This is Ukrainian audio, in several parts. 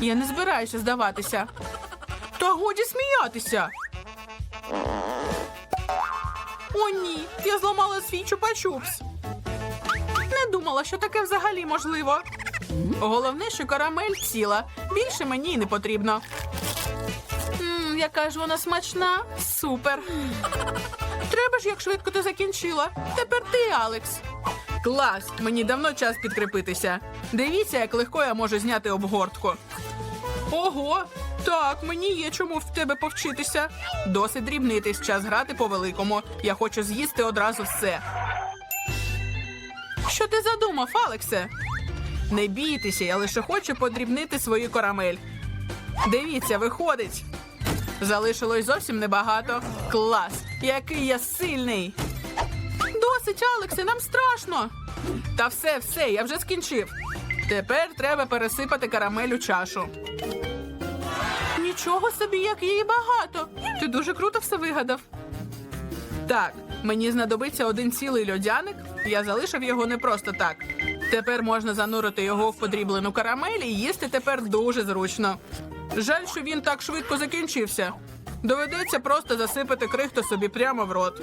Я не збираюся здаватися. Та годі сміятися. О, ні, я зламала свій чупа-чупс. Не думала, що таке взагалі можливо. Головне, що карамель ціла. Більше мені й не потрібно. Мм, яка ж вона смачна. Супер. Треба ж, як швидко ти закінчила. Тепер ти, Алекс. Клас! Мені давно час підкріпитися. Дивіться, як легко я можу зняти обгортку. Ого! Так, мені є чому в тебе повчитися. Досить дрібнитись, час грати по великому. Я хочу з'їсти одразу все. Що ти задумав, Алексе? Не бійтеся, я лише хочу подрібнити свою карамель. Дивіться, виходить. Залишилось зовсім небагато. Клас! Який я сильний! Досить, Алексе, нам страшно. Та все, все, я вже скінчив. Тепер треба пересипати карамель у чашу. Нічого собі, як її багато. Ти дуже круто все вигадав. Так, мені знадобиться один цілий льодяник. Я залишив його не просто так. Тепер можна занурити його в подріблену карамель і їсти тепер дуже зручно. Жаль, що він так швидко закінчився. Доведеться просто засипати крихту собі прямо в рот.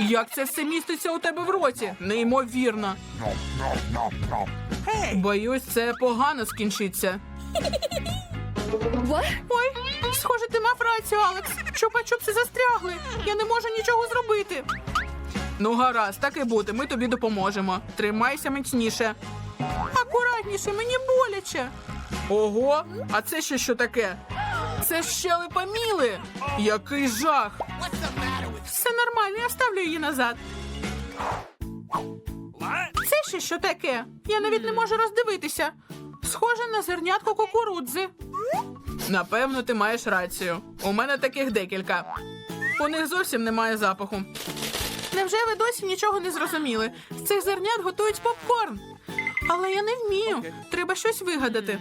Як це все міститься у тебе в роті? Неймовірно. Боюсь, це погано скінчиться. Ой, схоже, ти мав рацію, Алекс. Чупа-чупси застрягли. Я не можу нічого зробити. Ну, гаразд, так і бути, ми тобі допоможемо. Тримайся міцніше. Акуратніше, мені боляче. Ого, а це ще що таке? Це ж щелепа Міли. Який жах. Все нормально, я вставлю її назад. Це ще що таке? Я навіть не можу роздивитися. Схоже на зернятко кукурудзи. Напевно, ти маєш рацію. У мене таких декілька. У них зовсім немає запаху. Невже ви досі нічого не зрозуміли? З цих зернят готують попкорн. Але я не вмію. Треба щось вигадати.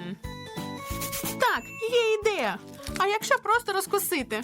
Так, є ідея. А якщо просто розкусити?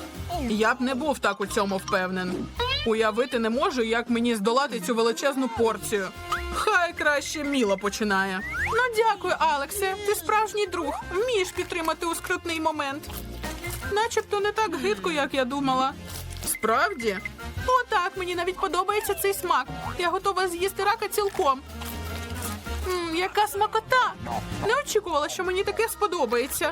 Я б не був так у цьому впевнений. Уявити не можу, як мені здолати цю величезну порцію. Хай краще Міла починає. Ну дякую, Алексе. Ти справжній друг. Вмієш підтримати у скрутний момент. Начебто не так гидко, як я думала. Справді? О, так, мені навіть подобається цей смак. Я готова з'їсти рака цілком. М, яка смакота! Не очікувала, що мені таке сподобається.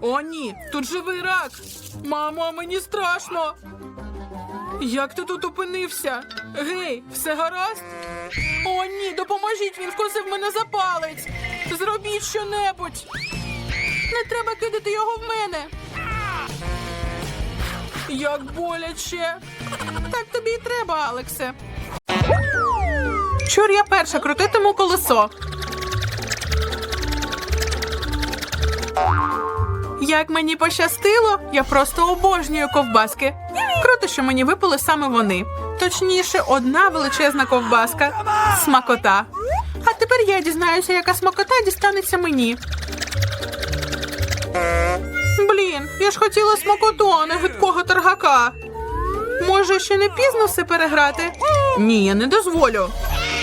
О, ні, тут живий рак. Мамо, мені страшно. Як ти тут опинився? Гей, все гаразд? О, ні, допоможіть, він вкусив мене за палець. Зробіть щонебудь. Не треба кидати його в мене. Як боляче. Так тобі і треба, Алексе. Чур я перша крутитиму колесо. Як мені пощастило, я просто обожнюю ковбаски. Круто, що мені випали саме вони. Точніше, одна величезна ковбаска. Смакота. А тепер я дізнаюся, яка смакота дістанеться мені. Блін, я ж хотіла смакоту, а не гидкого торгака. Може, ще не пізно все переграти? Ні, я не дозволю.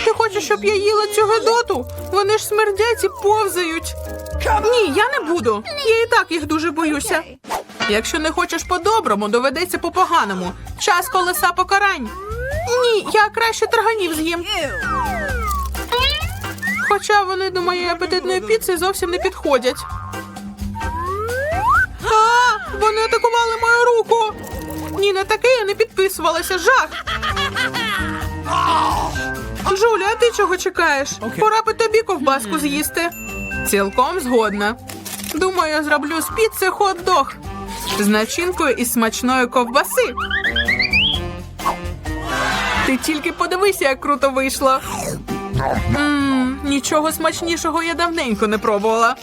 Ти хочеш, щоб я їла цю гидоту? Вони ж смердять і повзають. Ні, я не буду. Я і так їх дуже боюся. Якщо не хочеш по-доброму, доведеться по-поганому. Час колеса покарань. Ні, я краще тарганів з'їм. Хоча вони до моєї апетитної піци зовсім не підходять. А, вони атакували мою руку. Ні, на таке я не підписувалася. Жах. Джуля, а ти чого чекаєш? Пора би тобі ковбаску з'їсти. Цілком згодна. Думаю, зроблю з піци хот-дог з начинкою із смачної ковбаси. Ти тільки подивися, як круто вийшло. Ммм, нічого смачнішого я давненько не пробувала.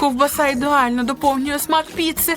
Ковбаса ідеально доповнює смак піци.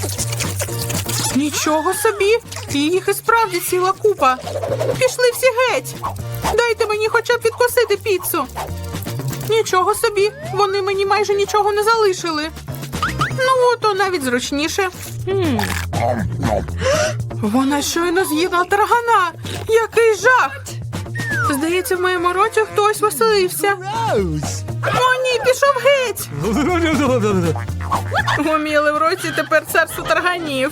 Нічого собі. Їх і справді ціла купа. Пішли всі геть. Дайте мені хоча б відкусити піцу. Нічого собі. Вони мені майже нічого не залишили. Ну, то навіть зручніше. Вона щойно з'їла таргана. Який жах! Здається, в моєму роті хтось веселився. О, ні, пішов геть. Гуміли в році тепер царство тарганів.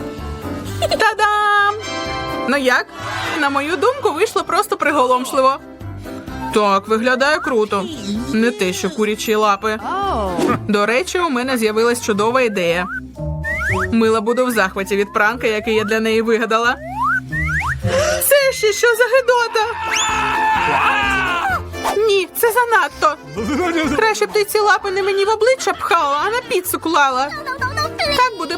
Та-дам! Ну як? На мою думку, вийшло просто приголомшливо. Так, виглядає круто. Не те, що курячі лапи. До речі, у мене з'явилась чудова ідея. Мила буду в захваті від пранка, який я для неї вигадала. Це ще що за гидота? Ні, це занадто. Краще б ти ці лапи не мені в обличчя пхала, а на піцу клала. Так буде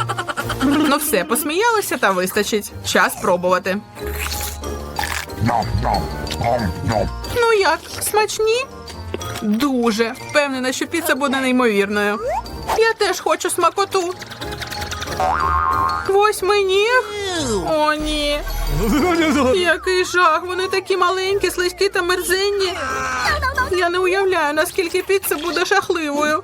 Ну все, посміялися та вистачить. Час пробувати. Ну як, смачні? Дуже впевнена, що піца буде неймовірною. Я теж хочу смакоту. Восьминіг? О, ні. Який жах, вони такі маленькі, слизькі та мерзенні. Я не уявляю, наскільки піца буде жахливою.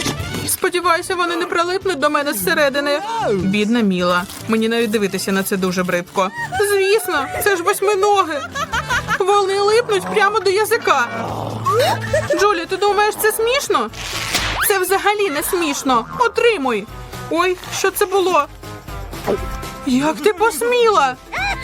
Сподіваюся, вони не прилипнуть до мене зсередини. Бідна Міла. Мені навіть дивитися на це дуже бридко. Звісно, це ж восьминоги. Вони липнуть прямо до язика. Джулі, ти думаєш, це смішно? Це взагалі не смішно. Отримуй. Ой, що це було? Як ти посміла?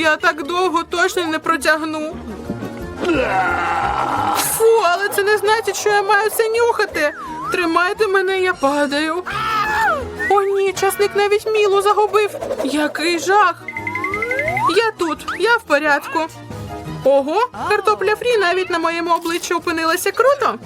Я так довго точно не протягну. Фу, але це не значить, що я маю це нюхати. Тримайте мене, я падаю. О, ні, часник навіть мілу загубив. Який жах. Я тут, я в порядку. Ого, картопля фрі навіть на моєму обличчі опинилася круто.